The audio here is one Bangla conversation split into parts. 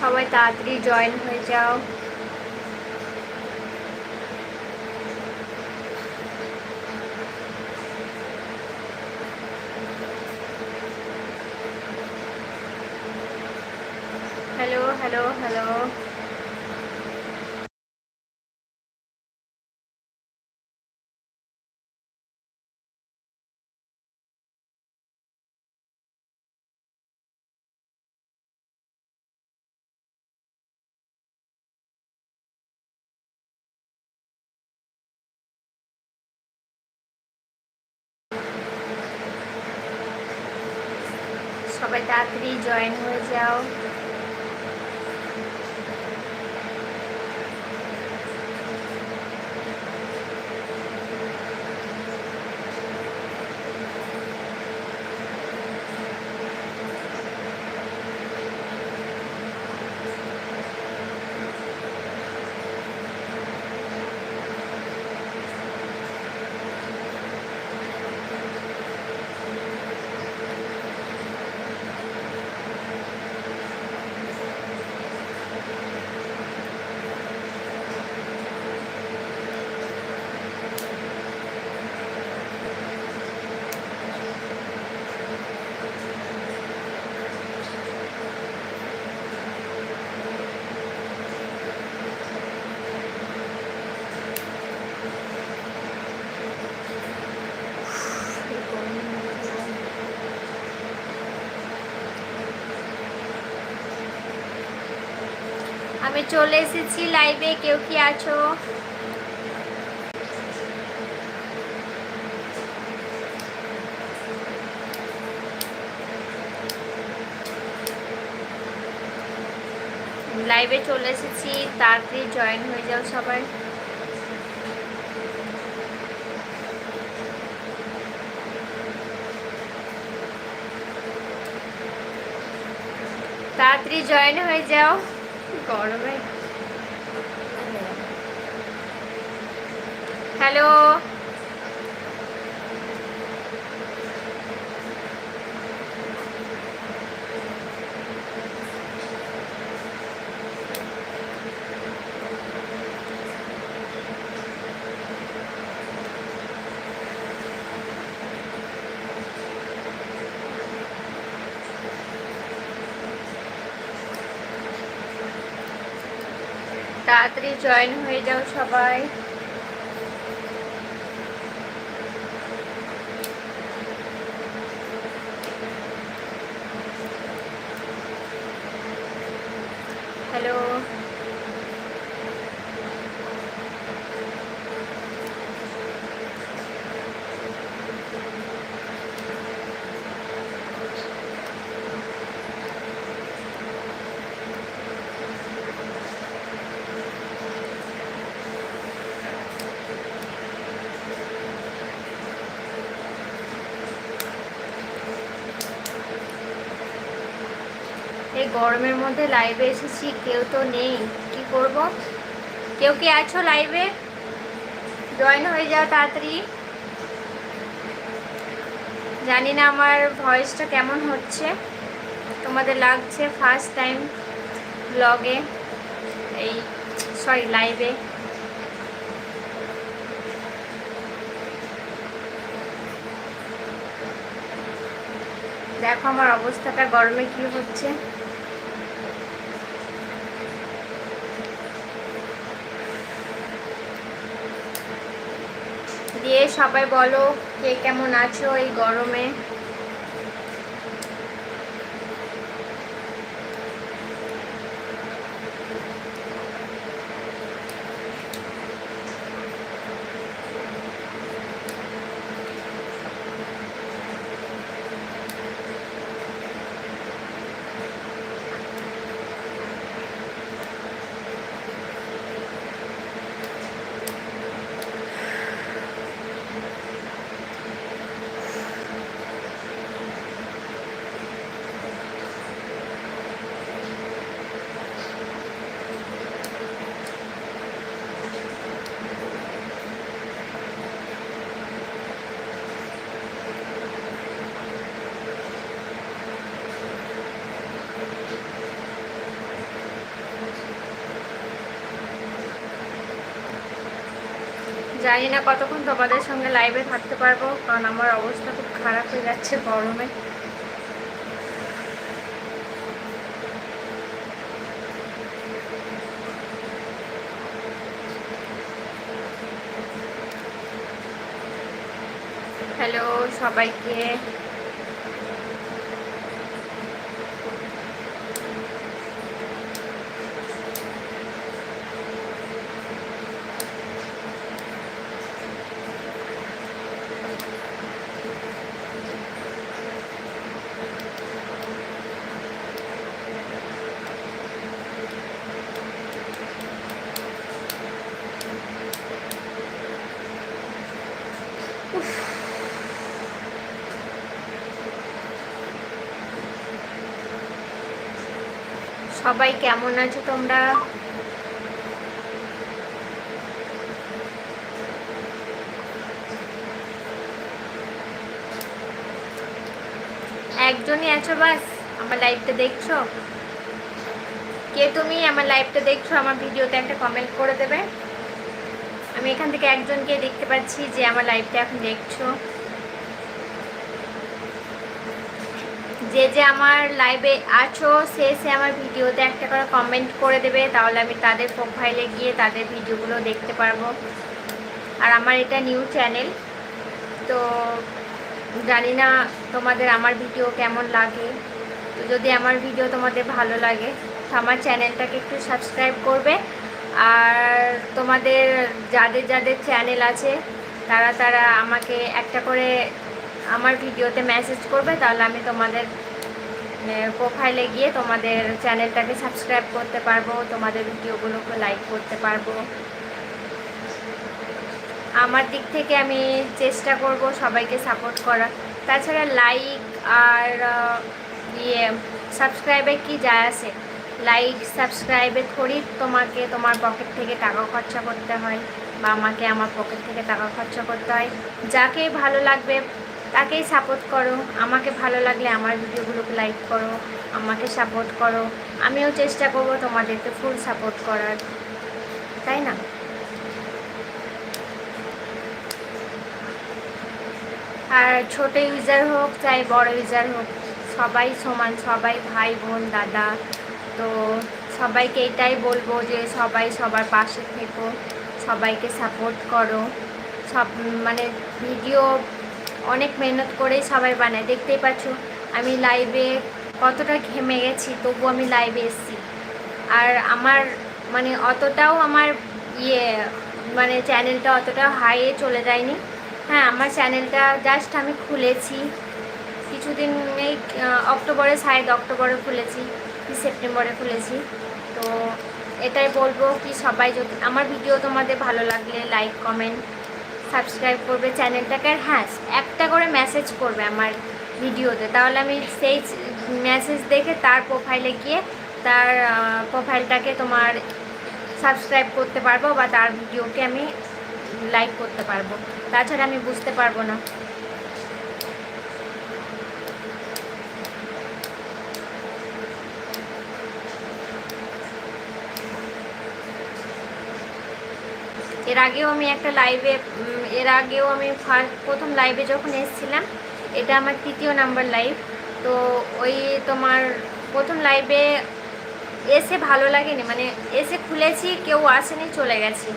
সবাই তাড়াতাড়ি জয়েন হয়ে যাও। হ্যালো হ্যালো হ্যালো সবাই তাড়াতাড়ি জয়েন হয়ে যাও আমি চলে এসেছি লাইভে কেউ কি আছো? লাইভে চলে এসেছি, তাড়াতাড়ি জয়েন হয়ে যাও সবাই। তাড়াতাড়ি জয়েন হয়ে যাও। গরমে হ্যালো তাড়াতাড়ি জয়েন হয়ে যাও সবাই হ্যালো এই গরমের মধ্যে লাইভে এসেছি, কেউ তো নেই, কি করব? কেউ কি আছো লাইভে জয়েন হয়ে যাও তাড়াতাড়ি। জানি না আমার ভয়েসটা কেমন হচ্ছে, তোমাদের লাগছে ফার্স্ট টাইম ব্লগে এই সরি লাইভে দেখো আমার অবস্থাটা গরমে কি হচ্ছে। সবাই বলো কে কেমন আছো এই গরমে? জানি না কতক্ষণ তোমাদের সঙ্গে লাইভে থাকতে পারব, কারণ আমার অবস্থা খুব খারাপ হয়ে যাচ্ছে গরমে। হ্যালো সবাইকে। সবাই কেমন আছো তোমরা? একজনই আছো বাস, আমার লাইভটা দেখছ? কে তুমি? আমার লাইভটা দেখছ, আমার ভিডিওতে একটা কমেন্ট করে দেবে। আমি এখান থেকে একজনকে দেখতে পাচ্ছি যে আমার লাইভটা এখন দেখছ। যে যে আমার লাইভে আছো, সে সে আমার ভিডিওতে একটা করে কমেন্ট করে দেবে, তাহলে আমি তাদের প্রোফাইলে গিয়ে তাদের ভিডিওগুলো দেখতে পারব। আর আমার এটা নিউ চ্যানেল তো জানি না তোমাদের আমার ভিডিও কেমন লাগে। তো যদি আমার ভিডিও তোমাদের ভালো লাগে আমার চ্যানেলটাকে একটু সাবস্ক্রাইব করবে। আর তোমাদের যাদের যাদের চ্যানেল আছে, তারা তারা আমাকে একটা করে আমার ভিডিওতে মেসেজ করবে, তাহলে আমি তোমাদের প্রোফাইলে গিয়ে তোমাদের চ্যানেলটাকে সাবস্ক্রাইব করতে পারব, তোমাদের ভিডিওগুলোকে লাইক করতে পারব। আমার দিক থেকে আমি চেষ্টা করব সবাইকে সাপোর্ট করার। তাছাড়া লাইক আর ইয়ে সাবস্ক্রাইবে কি যায় আসে লাইক সাবস্ক্রাইবে থোড়ি তোমাকে তোমার পকেট থেকে টাকা খরচা করতে হয়, বা আমাকে আমার পকেট থেকে টাকা খরচা করতে হয়। যাকে ভালো লাগবে তাকেই সাপোর্ট করো। আমাকে ভালো লাগলে আমার ভিডিওগুলোকে লাইক করো, আমাকে সাপোর্ট করো। আমিও চেষ্টা করব তোমাদেরকে ফুল সাপোর্ট করার। তাই না? আর ছোট ইউজার হোক চাই বড় ইউজার হোক, সবাই সমান, সবাই ভাই, বোন, দাদা। তো সবাইকে এটাই বলব যে সবাই সবার পাশে থেকো, সবাইকে সাপোর্ট করো। সব মানে ভিডিও অনেক মেহনত করেই সবাই বানায়। দেখতেই পাচ্ছ, আমি লাইভে কতটা ঘেমে গেছি তবু আমি লাইভে এসেছি। আর আমার মানে অতটাও আমার ইয়ে মানে চ্যানেলটা অতটা হাইয়ে চলে যায়নি। হ্যাঁ আমার চ্যানেলটা জাস্ট আমি খুলেছি। কিছুদিন এই অক্টোবরে সাইড অক্টোবরে খুলেছি, কি সেপ্টেম্বরে খুলেছি। তো এটাই বলব কি সবাই যদি, আমার ভিডিও তোমাদের ভালো লাগলে লাইক কমেন্ট সাবস্ক্রাইব করবে চ্যানেলটাকে আর হ্যাঁ একটা করে মেসেজ করবে আমার ভিডিওতে। তাহলে আমি সেই মেসেজ দেখে তার প্রোফাইলে গিয়ে তার প্রোফাইলটাকে তোমার সাবস্ক্রাইব করতে পারব বা তার ভিডিওকে আমি লাইক করতে পারব। তাছাড়া আমি বুঝতে পারব না। এর আগেও আমি একটা লাইভে এর আগেও আমি ফার্স্ট প্রথম লাইভে যখন এসেছিলাম, এটা আমার তৃতীয় নাম্বার লাইভ তো ওই তোমার প্রথম লাইভে এসে ভালো লাগেনি মানে এসে খুলেছি, কেউ আসেনি, চলে গেছি।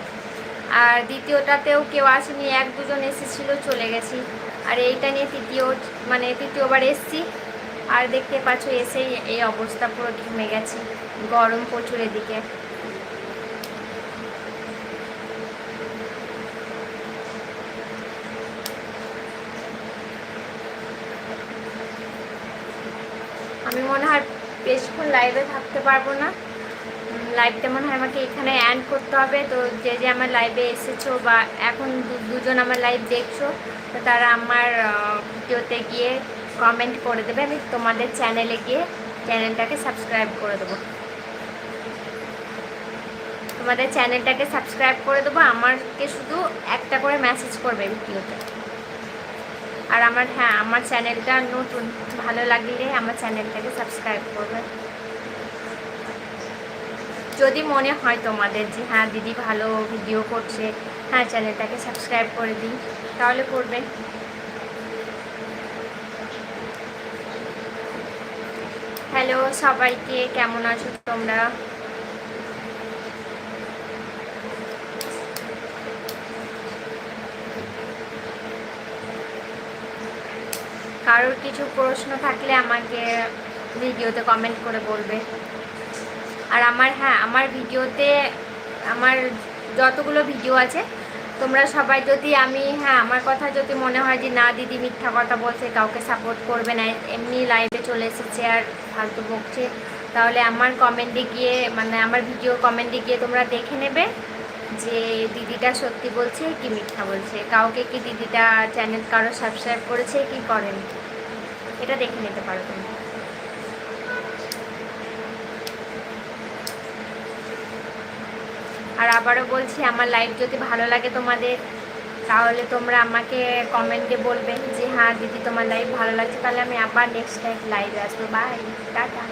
আর দ্বিতীয়টাতেও কেউ আসেনি, এক দুজন এসেছিল, চলে গেছি। আর এইটা নিয়ে তৃতীয় মানে তৃতীয়বার এসছি। আর দেখতে পাচ্ছ, এসেই এই অবস্থা পুরো ঘেমে গেছে, গরম প্রচুর এদিকে আমি মনে হয় বেশক্ষণ থাকতে পারব না। লাইভটা মনে হয় আমাকে এখানে অ্যান্ড করতে হবে। তো যে যে আমার লাইভে এসেছ বা এখন দুজন আমার লাইভ দেখছ, তো তারা আমার ভিডিওতে গিয়ে কমেন্ট করে দেবে। আমি তোমাদের চ্যানেলে গিয়ে চ্যানেলটাকে সাবস্ক্রাইব করে দেবো। তোমাদের চ্যানেলটাকে সাবস্ক্রাইব করে দেবো। আমাকে শুধু একটা করে মেসেজ করবে ভিডিওতে আর আমার হ্যাঁ আমার চ্যানেলটা নতুন। ভালো লাগলে আমার চ্যানেলটাকে সাবস্ক্রাইব করবে। যদি মনে হয় তোমাদের যে হ্যাঁ দিদি ভালো ভিডিও করছে হ্যাঁ চ্যানেলটাকে সাবস্ক্রাইব করে দিই, তাহলে করবে। হ্যালো সবাইকে কেমন আছো তোমরা? কারোর কিছু প্রশ্ন থাকলে আমাকে ভিডিওতে কমেন্ট করে বলবে। আর আমার হ্যাঁ আমার ভিডিওতে, আমার যতগুলো ভিডিও আছে, তোমরা সবাই যদি আমি হ্যাঁ আমার কথা যদি মনে হয় যে, না, দিদি মিথ্যা কথা বলছে, কাউকে সাপোর্ট করবে না, এমনি লাইভে চলে এসেছে আর ফালতু বকছে, তাহলে আমার কমেন্টে গিয়ে মানে আমার ভিডিও কমেন্টে গিয়ে তোমরা দেখে নেবে যে দিদিটা সত্যি বলছে কি মিথ্যা বলছে। কাউকে কি দিদিটা চ্যানেল কারও সাবস্ক্রাইব করেছে, কি করেনি? এটা দেখে নিতে পারো তুমি। আর আবারও বলছি, আমার লাইভ যদি ভালো লাগে তোমাদের, তাহলে তোমরা আমাকে কমেন্টে বলবে যে হ্যাঁ দিদি, তোমার লাইভ ভালো লাগছে, তাহলে আমি আবার নেক্সট টাইম লাইভে আসব। Bye tata.